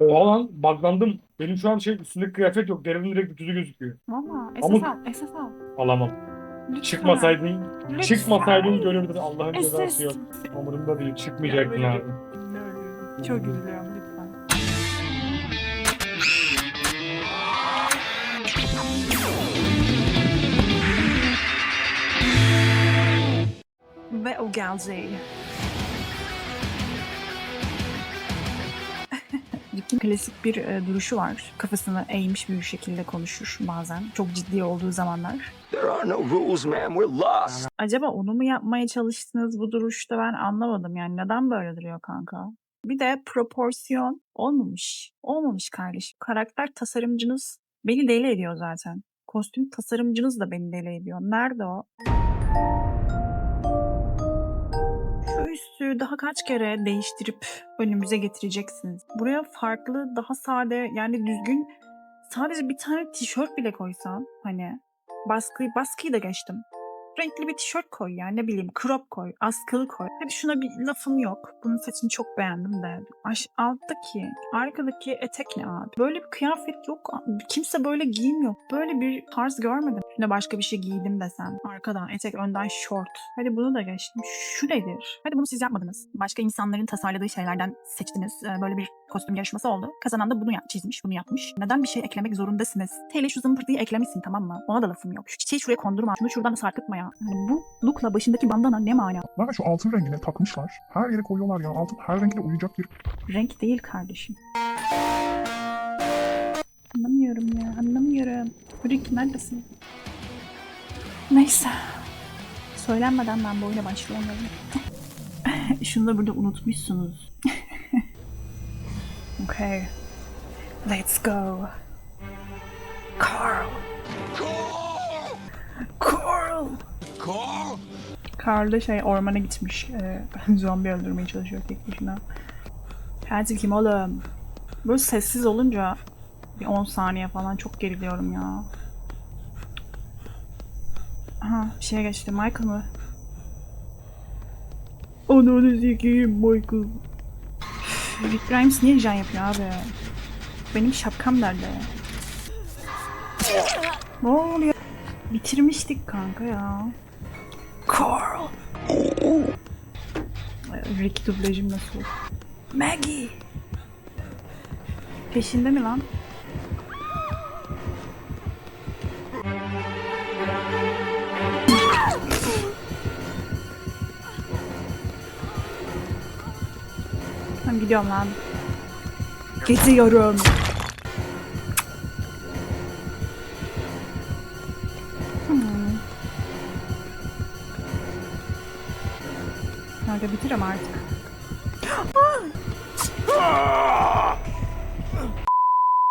Oha lan buglandım. Benim şu an şey üstünde kıyafet yok. Derimin direkt bütüzü gözüküyor. Valla Ama- SS al, SS al. Alamam. Lütfen. Çıkmasaydın, Lütfen. çıkmasaydın görürdün. Allah'ın cezası yok. Umurumda değil. Çıkmayacaktın abi. Çok üzülüyorum lütfen. Ve o geldi. Rick'in klasik bir e, duruşu var. Kafasını eğmiş bir şekilde konuşur bazen. Çok ciddi olduğu zamanlar. There are no rules, man. We're lost. Acaba onu mu yapmaya çalıştınız bu duruşta ben anlamadım. Yani neden böyle duruyor kanka? Bir de proporsiyon olmamış. Olmamış kardeşim. Karakter tasarımcınız beni deli ediyor zaten. Kostüm tasarımcınız da beni deli ediyor. Nerede o? Üstü daha kaç kere değiştirip önümüze getireceksiniz. Buraya farklı, daha sade yani düzgün sadece bir tane tişört bile koysan hani baskıyı baskıyı da geçtim renkli bir tişört koy ya ne bileyim crop koy, askılı koy. Hadi şuna bir lafım yok. Bunun saçını çok beğendim de. Aş alttaki, arkadaki etek ne abi? Böyle bir kıyafet yok. Kimse böyle giymiyor. Böyle bir tarz görmedim. Şuna başka bir şey giydim desem. Arkadan etek, önden short. Hadi bunu da geçtim. Şu nedir? Hadi bunu siz yapmadınız. Başka insanların tasarladığı şeylerden seçtiniz. Ee, Böyle bir kostüm yarışması oldu. Kazanan da bunu çizmiş, bunu yapmış. Neden bir şey eklemek zorundasınız? Tele şu zımpırtıyı eklemişsin tamam mı? Ona da lafım yok. Şu çiçeği şuraya kondurma. Şunu şuradan sarkıtma ya. Yani bu lookla başındaki bandana ne mana? Lan şu altın rengine takmışlar. Her yere koyuyorlar ya. Altın her renkle uyacak bir Renk değil kardeşim. Anlamıyorum ya, anlamıyorum. Rick neredesin? Neyse. Söylenmeden ben bu oyuna başlayamıyorum. Şunu da burada unutmuşsunuz. okay. Let's go. Carl da şey ormana gitmiş. E, zombi öldürmeye çalışıyor tek başına. Hadi kim oğlum? Böyle sessiz olunca bir 10 saniye falan çok geriliyorum ya. Aha bir şeye geçti. Michael mı? Ananı sikeyim Michael. Rick Grimes niye can yapıyor abi? Benim şapkam nerede? Ne oluyor? Bitirmiştik kanka ya. Carl. Rick dublajım nasıl? Maggie. Peşinde mi lan? Ben gidiyorum lan. Geziyorum. Kanka bitir ama artık.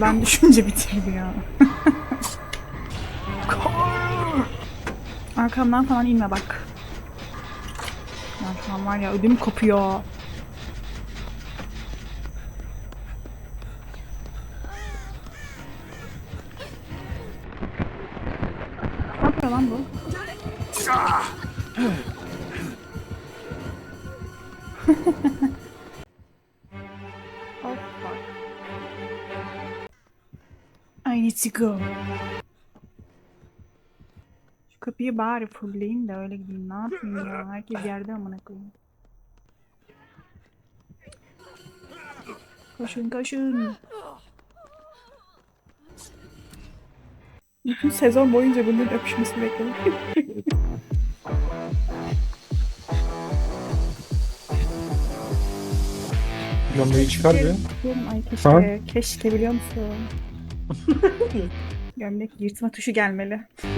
ben düşünce bitirdi ya. Arkamdan falan inme bak. Ya şu var ya ödüm kopuyor. To go. Şu kapıyı bari fullleyeyim de öyle gideyim. Ne yapayım ya? Herkes yerde amına koyayım. Koşun koşun. Bütün sezon boyunca bunların öpüşmesini bekledim. Gömleği çıkar. Diyorum ay keşke, Ha? keşke biliyor musun? Gömlek yırtma tuşu gelmeli.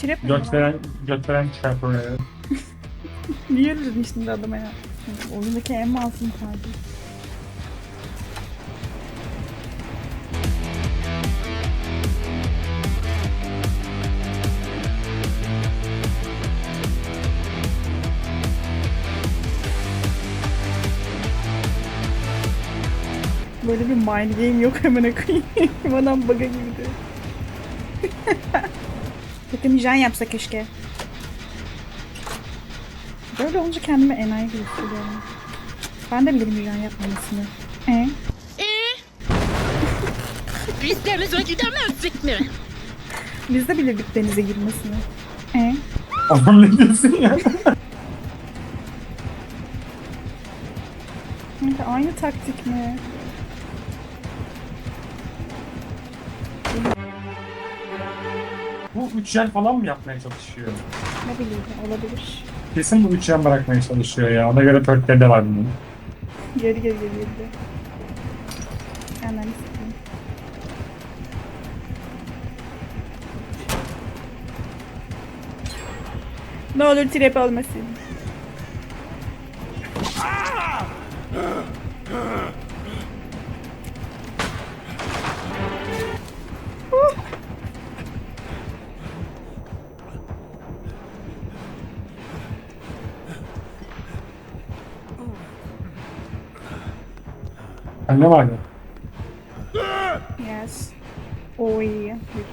Çirep mi? Göt veren, göt veren çıkar. Niye dedin şimdi adama ya? Oyundaki en masum kardeş. Böyle bir mind game yok hemen koyayım. Adam bug'a girdi. Takım jen yapsa keşke. Böyle olunca kendimi enayi gibi hissediyorum. Ben de bilirim Hürrem yapmamasını. E? Biz denize gidemezdik mi? Biz de bilirdik denize girmesini. E? Adam ne diyorsun ya? Aynı taktik mi? Bu üçgen falan mı yapmaya çalışıyor? Ne bileyim olabilir. Kesin bu üçgen bırakmaya çalışıyor ya. Ona göre perkleri de var bunun. Geri geri geri geri. Hemen isteyeyim. Ne olur trap olmasın. Anne var ya. Yes. Oy. Bir.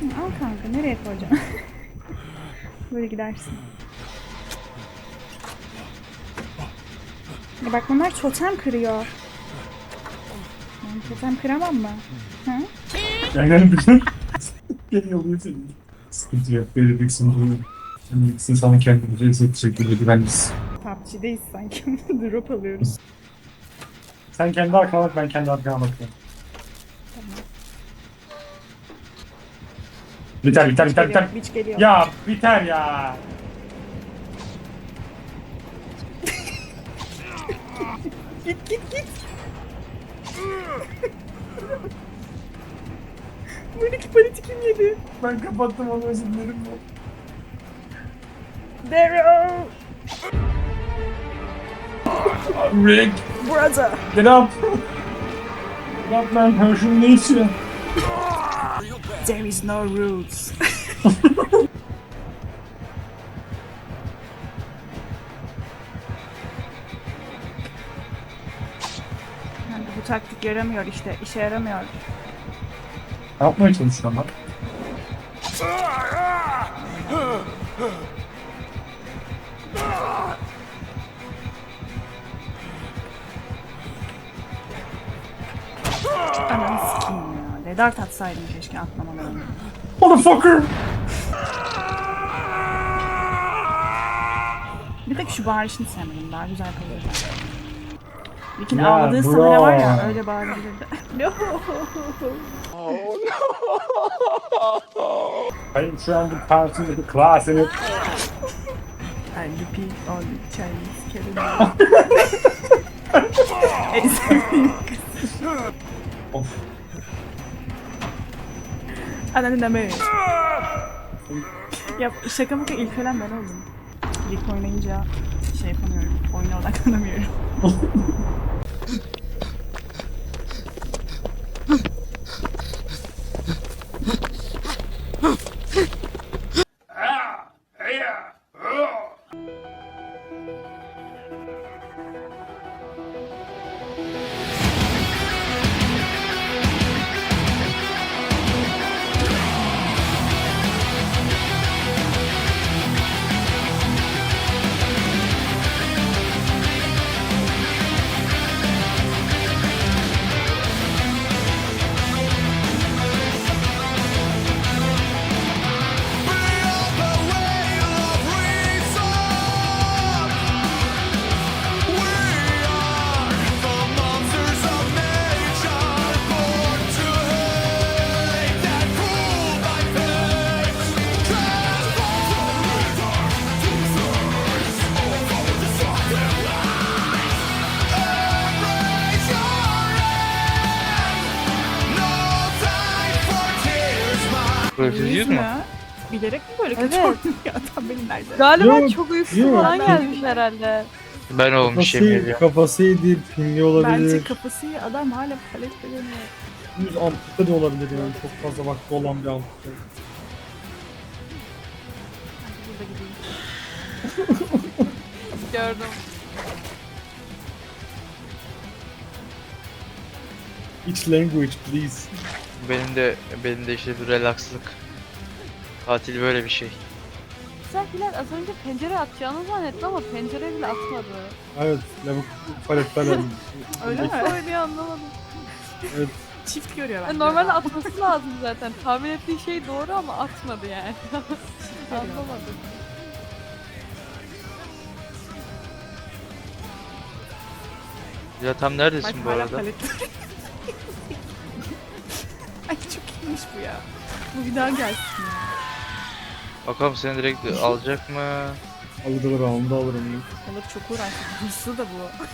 Hı, Al kanka nereye koyacaksın? Böyle gidersin. Ya bak bunlar totem kırıyor. Ben totem kıramam mı? Hı? Yani bütün geliyor bu. Sıkıntı yok. Sınırı. Yani ikisini sana kendimize izleyip şekilde güvenliyiz. PUBG'deyiz sanki. Drop alıyoruz. Sen kendi arkana bak ben kendi arkama bakıyorum. Biter biter biter biter. Geliyor, Witch geliyor. Ya biter ya. Git git git. Buradaki paleti kim yedi? Ben kapattım onu özür dilerim. Daryl! Rick. Brother! Get up. Get up man. Herschel ne işi? There is no rules. Bu taktik yaramıyor işte. işe yaramıyor. Ne yapmaya çalışıyorsun lan? Ananı sikeyim ya. Redart atsaydım keşke atlamadan önce. Motherfucker. Bir tek şu bağırışını sevmedim. Daha güzel kalıyor. Rick'in Ya, ağladığı bro. sahne var ya öyle bağırabilirdi. no. Hayır şu an bu karşısında bir klasını I repeat all the Chinese kelimeler. En sevdiğim kız. Of. Ananı deme. ya şaka maka ilk ölen ben oldum. Rick oynayınca şey yapamıyorum. Oyuna odaklanamıyorum. Böyle yüz mü? Bilerek mi böyle Evet. kaçıyor ya adam benim nerede? Galiba Yok, çok uykusuz yok. falan gelmiş herhalde. Ben olmuş yemin Kafası, ediyorum. kafası yedi, pingi Bence olabilir. kafası iyi adam hala palette dönüyor. Yüz ampute de olabilir yani. Çok fazla vakti olan bir ampute. Burada gideyim. Gördüm. Which language please? Benim de benim de işte bir relakslık. Tatil böyle bir şey. Sen Hilal az önce pencere atacağını zannettim ama pencere bile atmadı. Evet, lavuk paletler aldım. Öyle mi? Öyle bir anlamadım. Çift görüyor Yani bence. normalde atması lazım zaten. Tahmin ettiği şey doğru ama atmadı yani. Anlamadım. Ya tam Bak neredesin bu hala arada? İyiymiş bu ya. Bu bir daha gelsin ya. Bakalım seni direkt alacak mı? Alır round'u alırım. Alır çok uğraştı. Hırsı da bu.